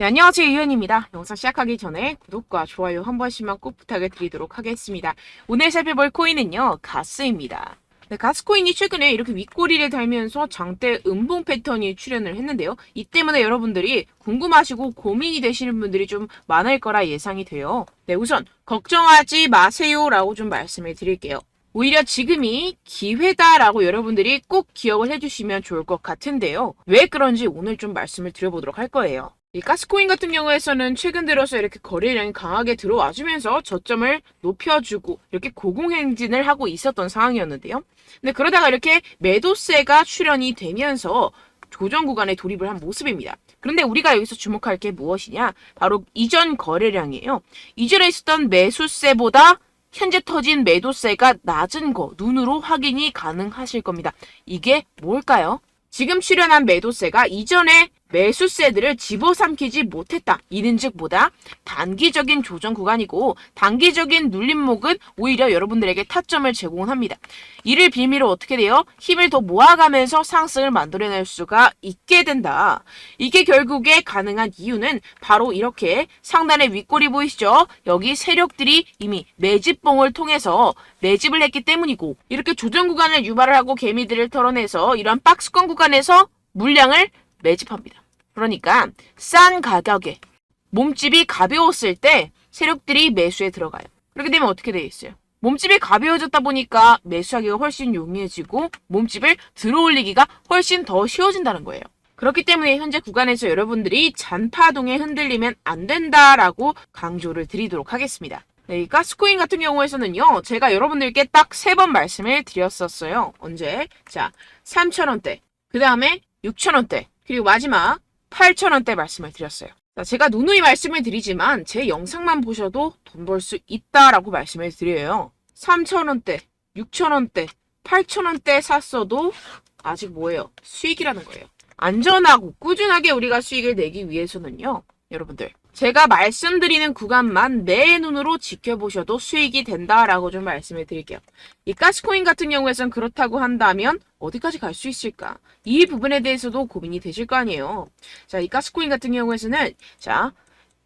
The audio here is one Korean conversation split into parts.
네, 안녕하세요. 유현입니다. 영상 시작하기 전에 구독과 좋아요 한 번씩만 꼭 부탁을 드리도록 하겠습니다. 오늘 살펴볼 코인은요, 가스입니다. 네, 가스코인이 최근에 이렇게 윗꼬리를 달면서 장대 음봉 패턴이 출현을 했는데요. 이 때문에 여러분들이 궁금하시고 고민이 되시는 분들이 좀 많을 거라 예상이 돼요. 네, 우선 걱정하지 마세요라고 좀 말씀을 드릴게요. 오히려 지금이 기회다라고 여러분들이 꼭 기억을 해주시면 좋을 것 같은데요. 왜 그런지 오늘 좀 말씀을 드려보도록 할 거예요. 이 가스코인 같은 경우에서는 최근 들어서 이렇게 거래량이 강하게 들어와주면서 저점을 높여주고 이렇게 고공행진을 하고 있었던 상황이었는데요. 근데 그러다가 이렇게 매도세가 출현이 되면서 조정 구간에 돌입을 한 모습입니다. 그런데 우리가 여기서 주목할 게 무엇이냐? 바로 이전 거래량이에요. 이전에 있었던 매수세보다 현재 터진 매도세가 낮은 거 눈으로 확인이 가능하실 겁니다. 이게 뭘까요? 지금 출현한 매도세가 이전에 매수세들을 집어삼키지 못했다. 이는즉 뭐다? 단기적인 조정 구간이고 단기적인 눌림목은 오히려 여러분들에게 타점을 제공합니다. 이를 빌미로 어떻게 돼요? 힘을 더 모아가면서 상승을 만들어낼 수가 있게 된다. 이게 결국에 가능한 이유는 바로 이렇게 상단에 윗골이 보이시죠? 여기 세력들이 이미 매집봉을 통해서 매집을 했기 때문이고 이렇게 조정 구간을 유발을 하고 개미들을 털어내서 이런 박스권 구간에서 물량을 매집합니다. 그러니까 싼 가격에 몸집이 가벼웠을 때 세력들이 매수에 들어가요. 그렇게 되면 어떻게 되어 있어요? 몸집이 가벼워졌다 보니까 매수하기가 훨씬 용이해지고 몸집을 들어올리기가 훨씬 더 쉬워진다는 거예요. 그렇기 때문에 현재 구간에서 여러분들이 잔파동에 흔들리면 안 된다라고 강조를 드리도록 하겠습니다. 네, 이 가스코인 같은 경우에서는요, 제가 여러분들께 딱 세 번 말씀을 드렸었어요. 언제? 자, 3,000원대, 그 다음에 6,000원대, 그리고 마지막 8,000원대 말씀을 드렸어요. 자, 제가 누누이 말씀을 드리지만 제 영상만 보셔도 돈 벌 수 있다라고 말씀을 드려요. 3,000원대, 6,000원대, 8,000원대 샀어도 아직 뭐예요? 수익이라는 거예요. 안전하고 꾸준하게 우리가 수익을 내기 위해서는요. 여러분들 제가 말씀드리는 구간만 내 눈으로 지켜보셔도 수익이 된다라고 좀 말씀을 드릴게요. 이 가스코인 같은 경우에선 그렇다고 한다면 어디까지 갈 수 있을까? 이 부분에 대해서도 고민이 되실 거 아니에요. 자, 이 가스코인 같은 경우에서는 자,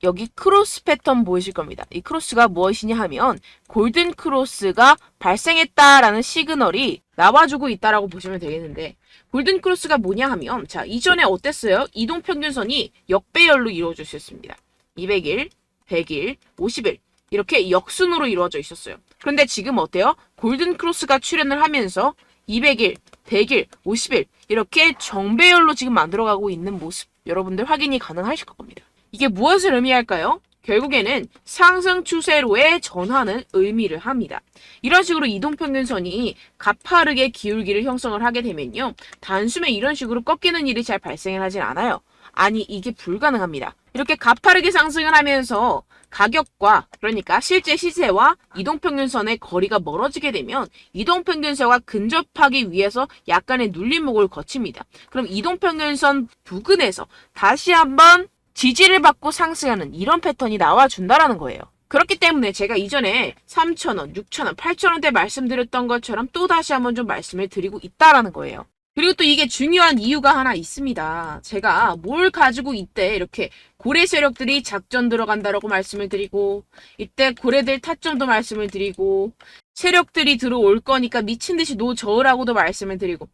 여기 크로스 패턴 보이실 겁니다. 이 크로스가 무엇이냐 하면 골든 크로스가 발생했다라는 시그널이 나와주고 있다라고 보시면 되겠는데 골든 크로스가 뭐냐 하면 자 이전에 어땠어요? 이동 평균선이 역배열로 이루어졌었습니다. 200일, 100일, 50일 이렇게 역순으로 이루어져 있었어요. 그런데 지금 어때요? 골든 크로스가 출현을 하면서 200일, 100일, 50일 이렇게 정배열로 지금 만들어가고 있는 모습 여러분들 확인이 가능하실 겁니다. 이게 무엇을 의미할까요? 결국에는 상승 추세로의 전환을 의미를 합니다. 이런 식으로 이동평균선이 가파르게 기울기를 형성을 하게 되면요. 단숨에 이런 식으로 꺾이는 일이 잘 발생을 하진 않아요. 아니, 이게 불가능합니다. 이렇게 가파르게 상승을 하면서 가격과 그러니까 실제 시세와 이동평균선의 거리가 멀어지게 되면 이동평균선과 근접하기 위해서 약간의 눌림목을 거칩니다. 그럼 이동평균선 부근에서 다시 한번 지지를 받고 상승하는 이런 패턴이 나와준다라는 거예요. 그렇기 때문에 제가 이전에 3,000원, 6,000원, 8,000원대 말씀드렸던 것처럼 또 다시 한번 좀 말씀을 드리고 있다라는 거예요. 그리고 또 이게 중요한 이유가 하나 있습니다. 제가 뭘 가지고 이때 이렇게 고래 세력들이 작전 들어간다라고 말씀을 드리고 이때 고래들 타점도 말씀을 드리고 세력들이 들어올 거니까 미친 듯이 노 저으라고도 말씀을 드리고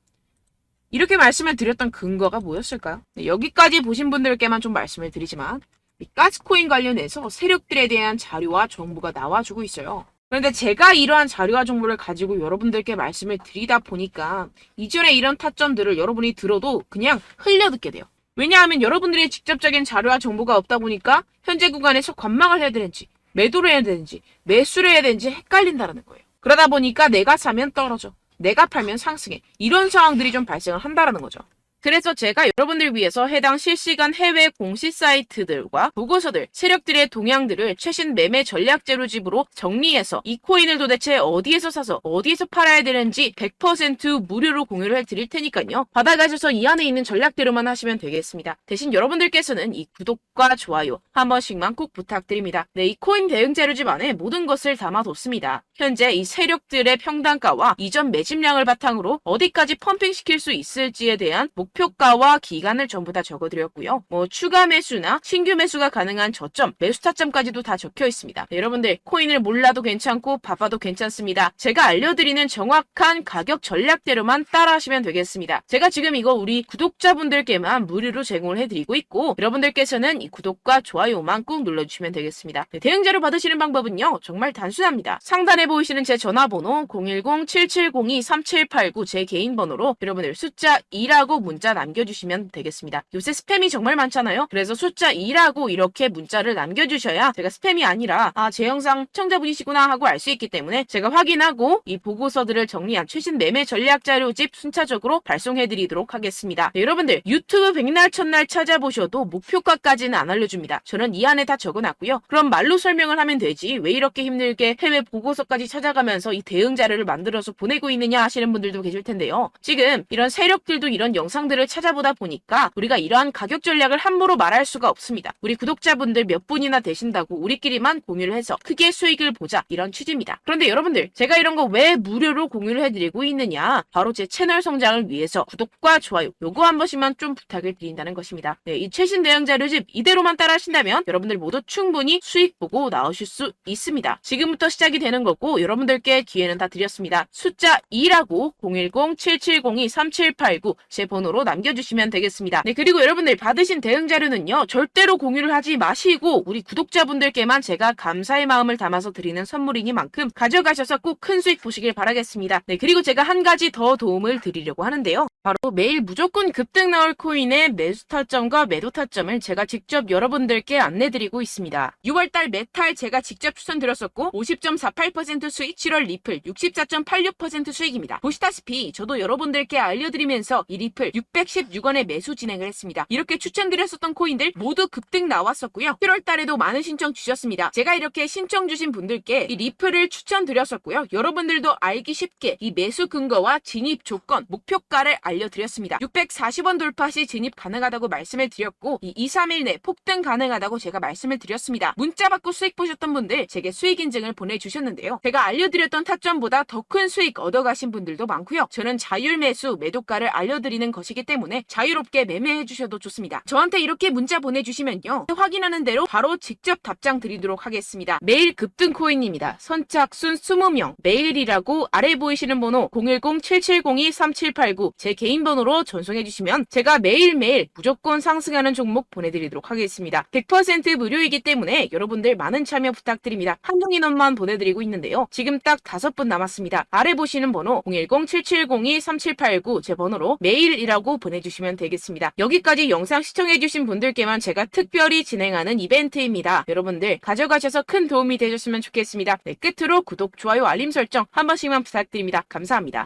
이렇게 말씀을 드렸던 근거가 뭐였을까요? 네, 여기까지 보신 분들께만 좀 말씀을 드리지만 이 가스코인 관련해서 세력들에 대한 자료와 정보가 나와주고 있어요. 그런데 제가 이러한 자료와 정보를 가지고 여러분들께 말씀을 드리다 보니까 이전에 이런 타점들을 여러분이 들어도 그냥 흘려듣게 돼요. 왜냐하면 여러분들의 직접적인 자료와 정보가 없다 보니까 현재 구간에서 관망을 해야 되는지 매도를 해야 되는지 매수를 해야 되는지 헷갈린다는 거예요. 그러다 보니까 내가 사면 떨어져. 내가 팔면 상승해. 이런 상황들이 좀 발생을 한다라는 거죠. 그래서 제가 여러분들 위해서 해당 실시간 해외 공시 사이트들과 보고서들, 세력들의 동향들을 최신 매매 전략 재료집으로 정리해서 이 코인을 도대체 어디에서 사서 어디에서 팔아야 되는지 100% 무료로 공유를 해드릴 테니까요. 받아가셔서 이 안에 있는 전략대로만 하시면 되겠습니다. 대신 여러분들께서는 이 구독과 좋아요 한 번씩만 꼭 부탁드립니다. 네, 이 코인 대응 재료집 안에 모든 것을 담아뒀습니다. 현재 이 세력들의 평단가와 이전 매집량을 바탕으로 어디까지 펌핑시킬 수 있을지에 대한 목 목표가와 기간을 전부 다 적어드렸고요. 뭐 추가 매수나 신규 매수가 가능한 저점, 매수 타점까지도 다 적혀 있습니다. 네, 여러분들 코인을 몰라도 괜찮고 바빠도 괜찮습니다. 제가 알려드리는 정확한 가격 전략대로만 따라하시면 되겠습니다. 제가 지금 이거 우리 구독자분들께만 무료로 제공을 해드리고 있고 여러분들께서는 이 구독과 좋아요만 꾹 눌러주시면 되겠습니다. 네, 대응자료 받으시는 방법은요 정말 단순합니다. 상단에 보이시는 제 전화번호 010-7702-3789 제 개인 번호로 여러분들 숫자 2라고 문자 남겨주시면 되겠습니다. 요새 스팸이 정말 많잖아요. 그래서 숫자 2라고 이렇게 문자를 남겨주셔야 제가 스팸이 아니라 아 제 영상 시청자분이시구나 하고 알 수 있기 때문에 제가 확인하고 이 보고서들을 정리한 최신 매매 전략 자료집 순차적으로 발송해드리도록 하겠습니다. 네, 여러분들 유튜브 백날 첫날 찾아보셔도 목표가까지는 안 알려줍니다. 저는 이 안에 다 적어놨고요. 그럼 말로 설명을 하면 되지 왜 이렇게 힘들게 해외 보고서까지 찾아가면서 이 대응 자료를 만들어서 보내고 있느냐 하시는 분들도 계실 텐데요. 지금 이런 세력들도 이런 영상 들을 찾아보다 보니까 우리가 이러한 가격 전략을 함부로 말할 수가 없습니다. 우리 구독자분들 몇 분이나 되신다고 우리끼리만 공유를 해서 크게 수익을 보자 이런 취지입니다. 그런데 여러분들 제가 이런 거 왜 무료로 공유를 해드리고 있느냐 바로 제 채널 성장을 위해서 구독과 좋아요 요거 한 번씩만 좀 부탁을 드린다는 것입니다. 네, 이 최신 대응 자료집 이대로만 따라 하신다면 여러분들 모두 충분히 수익 보고 나오실 수 있습니다. 지금부터 시작이 되는 거고 여러분들께 기회는 다 드렸습니다. 숫자 2라고 010-7702-3789 제 번호로 남겨주시면 되겠습니다. 네, 그리고 여러분들 받으신 대응 자료는요 절대로 공유를 하지 마시고 우리 구독자분들께만 제가 감사의 마음을 담아서 드리는 선물이니만큼 가져가셔서 꼭 큰 수익 보시길 바라겠습니다. 네, 그리고 제가 한 가지 더 도움을 드리려고 하는데요. 바로 매일 무조건 급등 나올 코인의 매수 타점과 매도 타점을 제가 직접 여러분들께 안내드리고 있습니다. 6월달 메탈 제가 직접 추천드렸었고 50.48% 수익, 7월 리플 64.86% 수익입니다. 보시다시피 저도 여러분들께 알려드리면서 이 리플 616원에 매수 진행을 했습니다. 이렇게 추천드렸었던 코인들 모두 급등 나왔었고요. 7월 달에도 많은 신청 주셨습니다. 제가 이렇게 신청 주신 분들께 이 리플을 추천드렸었고요. 여러분들도 알기 쉽게 이 매수 근거와 진입 조건, 목표가를 알려드렸습니다. 640원 돌파 시 진입 가능하다고 말씀을 드렸고 이 2, 3일 내 폭등 가능하다고 제가 말씀을 드렸습니다. 문자 받고 수익 보셨던 분들 제게 수익 인증을 보내주셨는데요. 제가 알려드렸던 타점보다 더 큰 수익 얻어가신 분들도 많고요. 저는 자율 매수, 매도가를 알려드리는 것이기 때문에 자유롭게 매매해 주셔도 좋습니다. 저한테 이렇게 문자 보내주시면요. 확인하는 대로 바로 직접 답장 드리도록 하겠습니다. 매일 급등 코인입니다. 선착순 20명, 매일이라고 아래 보이시는 번호 010-7702-3789 제 개인 번호로 전송해 주시면 제가 매일매일 무조건 상승하는 종목 보내드리도록 하겠습니다. 100% 무료이기 때문에 여러분들 많은 참여 부탁드립니다. 한정 인원만 보내드리고 있는데요. 지금 딱 다섯 분 남았습니다. 아래 보시는 번호 010-7702-3789 제 번호로 메일이 라고 보내주시면 되겠습니다. 여기까지 영상 시청해주신 분들께만 제가 특별히 진행하는 이벤트입니다. 여러분들 가져가셔서 큰 도움이 되셨으면 좋겠습니다. 네, 끝으로 구독, 좋아요, 알림 설정 한 번씩만 부탁드립니다. 감사합니다.